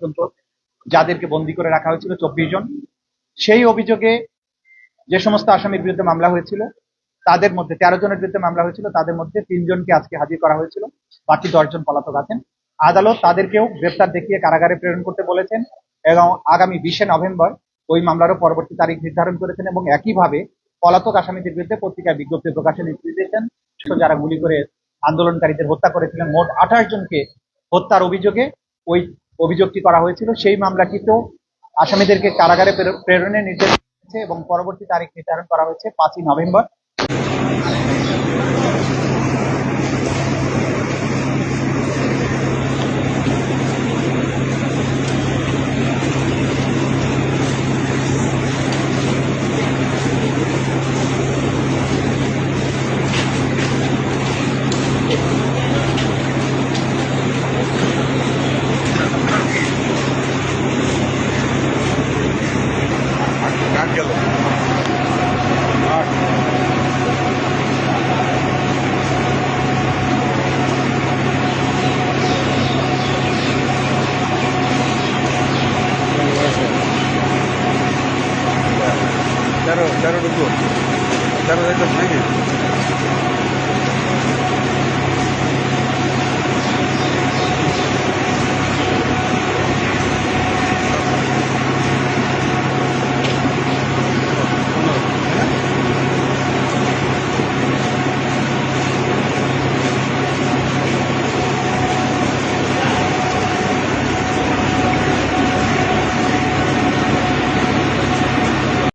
পর্যন্ত যাদেরকে বন্দী করে রাখা হয়েছিল চব্বিশ জন। সেই অভিযোগে যে সমস্ত আসামির বিরুদ্ধে মামলা হয়েছিল, তাদের মধ্যে তেরো জনের বিরুদ্ধে মামলা হয়েছিল, তাদের মধ্যে তিনজনকে আজকে হাজির করা হয়েছিল। বাকি দশজন পলাতক আছেন। আদালত তাদেরকেও গ্রেপ্তার দেখিয়ে কারাগারে প্রেরণ করতে বলেছেন এবং আগামী বিশে নভেম্বর ওই মামলারও পরবর্তী তারিখ নির্ধারণ করেছেন এবং একইভাবে পলাতক আসামিদের বিরুদ্ধে পত্রিকায় বিজ্ঞপ্তি প্রকাশের নির্দেশ দিয়েছেন। যারা গুলি করে আন্দোলনকারীদের হত্যা করেছিলেন, মোট আঠাশ জনকে হত্যার অভিযোগে ওই অভিযোগটি করা হয়েছিল। সেই মামলাটিতেও আসামিদেরকে কারাগারে প্রের- প্রেরণের নির্দেশ এবং পরবর্তী তারিখ নির্ধারণ করা হয়েছে পাঁচই নভেম্বর কাট গেল তেরো তেরো ঢুকো তেরো দেখো নাকি